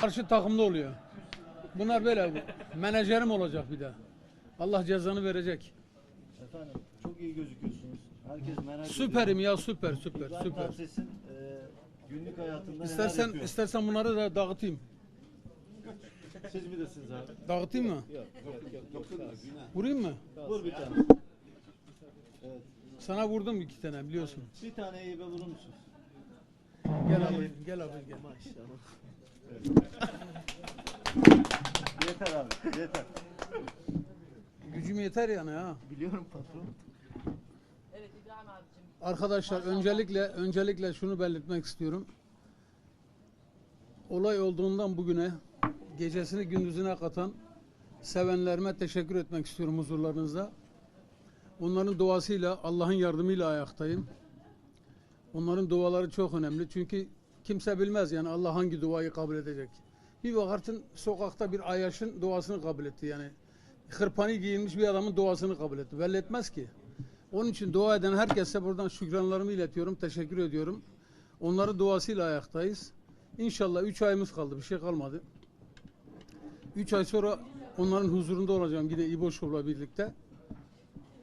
Karşı takımda oluyor. Bunlar böyle. Menajerim olacak bir de. Allah cezanı verecek. Efendim çok iyi gözüküyorsunuz. Herkes merak ediyor. Süperim ya süper süper İbrahim süper. Tatlıses'in e, günlük hayatında neler İstersen yapıyor? istersen bunları da dağıtayım. Siz bilirsiniz abi. Dağıtayım mı? Yok yok yok. Vurayım mı? Vur bir tane. Evet. Sana vurdum iki tane biliyorsun. Bir tane iyi be vurur musunuz? Gel abi gel abi gel. Maşallah. yeter abi yeter. Gücüm yeter yani ha. Biliyorum patron. Evet İbrahim abicim. Arkadaşlar öncelikle öncelikle şunu belirtmek istiyorum. Olay olduğundan bugüne gecesini gündüzüne katan sevenlerime teşekkür etmek istiyorum huzurlarınızda. Onların duasıyla, Allah'ın yardımıyla ayaktayım. Onların duaları çok önemli. Çünkü kimse bilmez yani Allah hangi duayı kabul edecek. Bir bakarsın sokakta bir ayaşın duasını kabul etti yani. Hırpanı giyinmiş bir adamın duasını kabul etti. Belli etmez ki. Onun için dua eden herkese buradan şükranlarımı iletiyorum. Teşekkür ediyorum. Onların duasıyla ayaktayız. İnşallah 3 ayımız kaldı. Bir şey kalmadı. 3 ay sonra onların huzurunda olacağım. Yine İbo Show'la birlikte.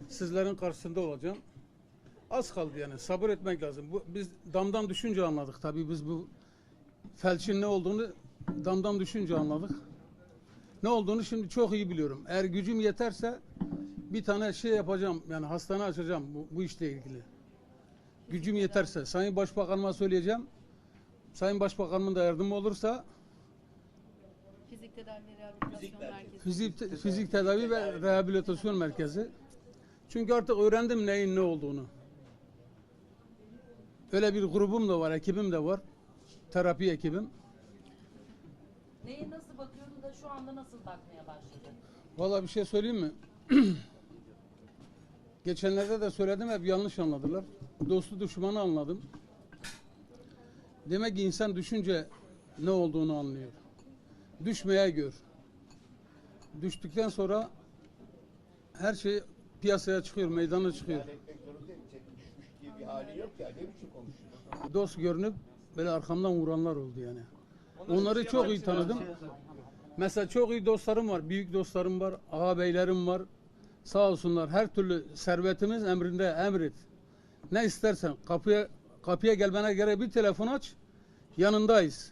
Sizlerin karşısında olacağım. Az kaldı yani. Sabır etmek lazım. Bu, biz damdan düşünce anladık. Tabii biz bu felçin ne olduğunu damdan düşünce anladık. Ne olduğunu şimdi çok iyi biliyorum. Eğer gücüm yeterse bir tane şey yapacağım. Yani hastane açacağım bu, bu işle ilgili. Gücüm yeterse. Sayın Başbakanıma söyleyeceğim. Sayın Başbakanımın da yardımı olursa Fizik tedavi ve rehabilitasyon merkezi. fizik, fizik tedavi ve rehabilitasyon merkezi. Çünkü artık öğrendim neyin ne olduğunu. Öyle bir grubum da var, ekibim de var. Terapi ekibim. Neye nasıl bakıyordu da şu anda nasıl bakmaya başladı? Vallahi bir şey söyleyeyim mi? Geçenlerde de söyledim hep yanlış anladılar. Dostu düşmanı anladım. Demek ki insan düşünce ne olduğunu anlıyor. Düşmeye gör. Düştükten sonra her şey piyasaya çıkıyor, meydana çıkıyor. Hali yok ya. Ne biçim konuşuyorsun? Dost görünüp böyle arkamdan vuranlar oldu yani. Onları çok iyi tanıdım. Mesela çok iyi dostlarım var, büyük dostlarım var, ağabeylerim var. Sağ olsunlar her türlü servetimiz emrinde emret. Ne istersen kapıya kapıya gelmene gerek bir telefon aç. Yanındayız.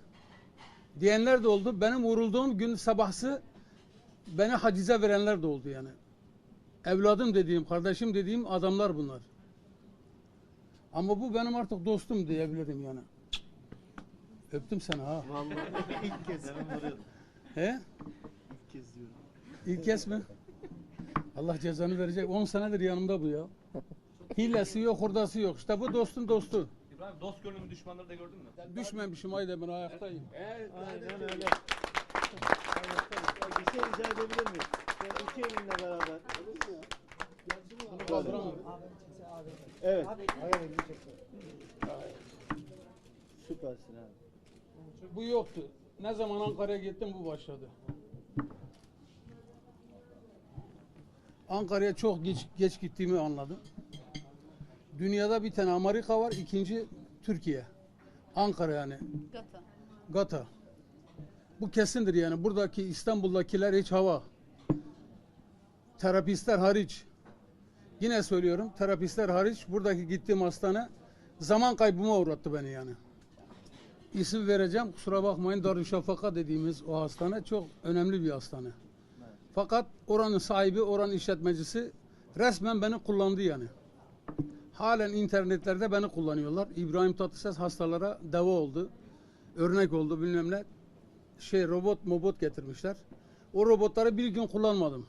Diyenler de oldu. Benim vurulduğum gün sabahsı beni hacize verenler de oldu yani. Evladım dediğim, kardeşim dediğim adamlar bunlar. Ama bu benim artık dostum diyebilirim yani. Öptüm seni ha. Vallahi ilk kez. He? İlk kez diyorum. İlk kez mi? Allah cezanı verecek. 10 senedir yanımda bu ya. Hilesi yok, hurdası yok. İşte bu dostun dostu. İbrahim dost gönlümü düşmanları da gördün mü? Düşmemişim ayda ben ayaktayım. Aynen öyle. Bir şey rica edebilir miyim? Şöyle iki elimle beraber. Bunu kaldıramam. Evet. Süpersin abi. Bu yoktu. Ne zaman Ankara'ya gittim bu başladı. Ankara'ya çok geç, geç gittiğimi anladım. Dünyada bir tane Amerika var, ikinci Türkiye. Ankara yani. Gata. Gata. Bu kesindir yani. Buradaki İstanbul'dakiler hiç hava. Terapistler hariç. Yine söylüyorum. Terapistler hariç buradaki gittiğim hastane zaman kaybıma uğrattı beni yani. İsim vereceğim. Kusura bakmayın. Darüşşafaka dediğimiz o hastane çok önemli bir hastane. Fakat oranın sahibi, oranın işletmecisi resmen beni kullandı yani. Halen internetlerde beni kullanıyorlar. İbrahim Tatlıses hastalara deva oldu. Örnek oldu bilmem ne. Şey robot mobot getirmişler. O robotları bir gün kullanmadım.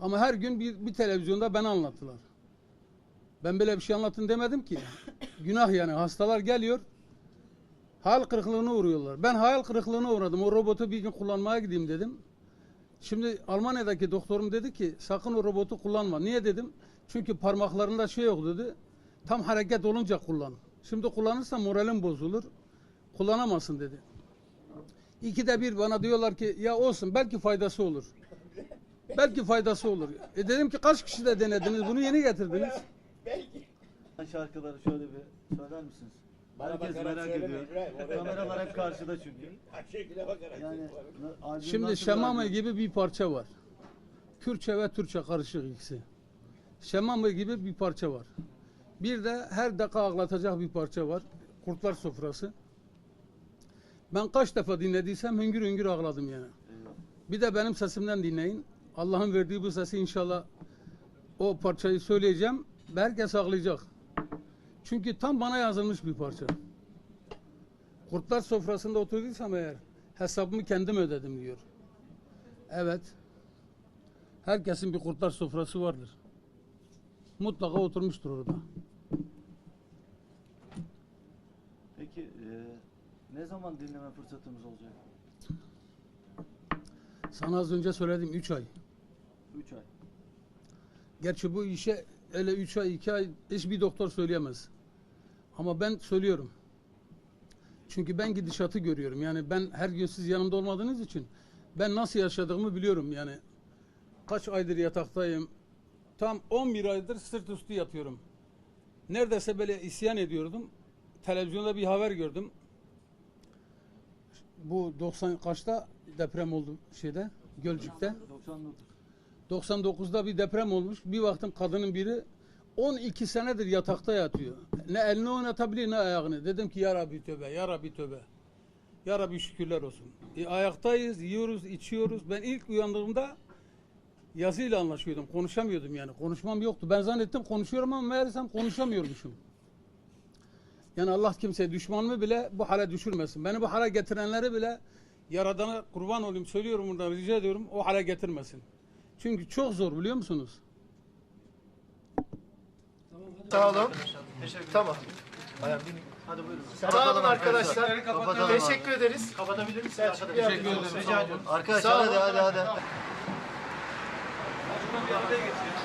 Ama her gün bir, bir televizyonda beni anlattılar. Ben böyle bir şey anlatın demedim ki. Günah yani. Hastalar geliyor. Hayal kırıklığına uğruyorlar. Ben hayal kırıklığına uğradım. O robotu bir gün kullanmaya gideyim dedim. Şimdi Almanya'daki doktorum dedi ki sakın o robotu kullanma. Niye dedim? Çünkü parmaklarında şey yok dedi. Tam hareket olunca kullan. Şimdi kullanırsa moralin bozulur. Kullanamazsın dedi. İkide bir bana diyorlar ki ya olsun belki faydası olur. Belki faydası olur. E dedim ki kaç kişi de denediniz bunu yeni getirdiniz. Şarkıları şöyle bir söyler misiniz? Bana Herkes bakarak merak söyleme, ediyor. İbrahim, oraya Kameralar bakarak hep karşıda çünkü. Şekline bakarak. Yani na- Şimdi nasıl Şemame albüm? gibi bir parça var. Kürtçe ve Türkçe karışık ikisi. Şemame gibi bir parça var. Bir de her dakika ağlatacak bir parça var. Kurtlar Sofrası. Ben kaç defa dinlediysem hüngür hüngür ağladım yani. Bir de benim sesimden dinleyin. Allah'ın verdiği bu sesi inşallah o parçayı söyleyeceğim. Herkes ağlayacak. Çünkü tam bana yazılmış bir parça. Kurtlar sofrasında oturduysam eğer hesabımı kendim ödedim diyor. Evet. Herkesin bir kurtlar sofrası vardır. Mutlaka oturmuştur orada. Peki e, ne zaman dinleme fırsatımız olacak? Sana az önce söyledim 3 ay. 3 ay. Gerçi bu işe öyle 3 ay 2 ay hiçbir doktor söyleyemez. Ama ben söylüyorum. Çünkü ben gidişatı görüyorum. Yani ben her gün siz yanımda olmadığınız için ben nasıl yaşadığımı biliyorum yani. Kaç aydır yataktayım. Tam 11 aydır sırt üstü yatıyorum. Neredeyse böyle isyan ediyordum. Televizyonda bir haber gördüm. Bu 90 kaçta deprem oldu şeyde Gölcük'te. 99. 99'da bir deprem olmuş. Bir baktım kadının biri 12 senedir yatakta yatıyor. Ne elini oynatabiliyor ne ayağını. Dedim ki ya Rabbi tövbe, ya Rabbi tövbe. Ya Rabbi şükürler olsun. E, ayaktayız, yiyoruz, içiyoruz. Ben ilk uyandığımda yazıyla anlaşıyordum. Konuşamıyordum yani. Konuşmam yoktu. Ben zannettim konuşuyorum ama meğersem konuşamıyormuşum. Yani Allah kimseye düşmanımı bile bu hale düşürmesin. Beni bu hale getirenleri bile Yaradan'a kurban olayım söylüyorum buradan rica ediyorum o hale getirmesin. Çünkü çok zor biliyor musunuz? Sağ olun. Tamam. Sağ olun arkadaşlar. Teşekkür ederiz. Kapatabilir misiniz? Teşekkür ederim. Rica ediyorum. Arkadaşlar hadi hadi hadi. Bir araya geçelim.